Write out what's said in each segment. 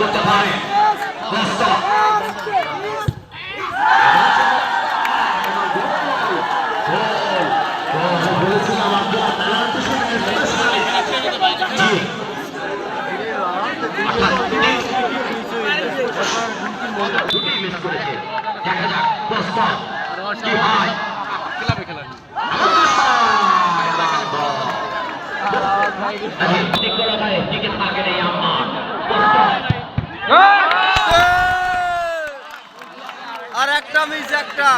করতে পারে আর একটা মিস একটা।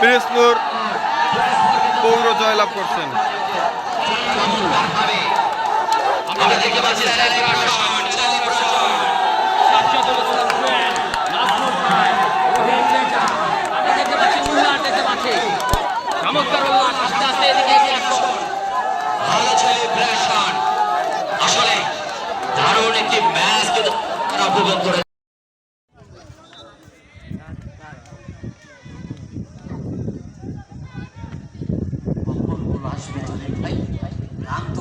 পিরিজপুর পৌর জয়লাভ করছেন। দারুণ একটি ম্যাচ কিন্তু করে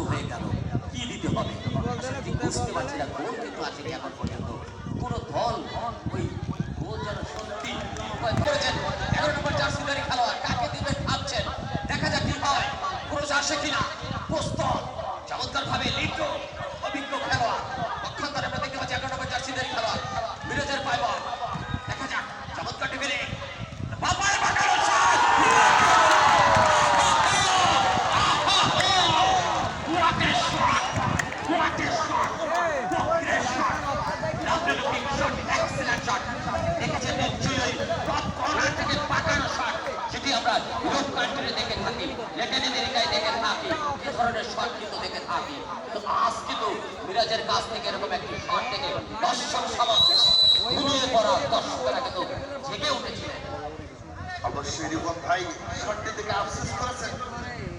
হয়ে গেল। কি দিতে হবে? বুঝতে পারছি না। গোল কিন্তু আসেনি এখন ধরনের শট কিন্তু দেখে থাকি। তো আজ কিন্তু মিরাজের কাছ থেকে এরকম একটি শট থেকে দর্শক সমক্ষে ঘুমিয়ে পড়া দর্শকেরা কিন্তু জেগে উঠেছিলেন অবশ্যই রিপন ভাই, শটটি থেকে আফসোস করেছেন।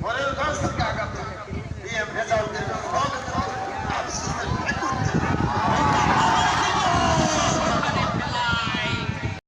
মনের কাছ থেকে আঘাত দিয়ে ভেজাল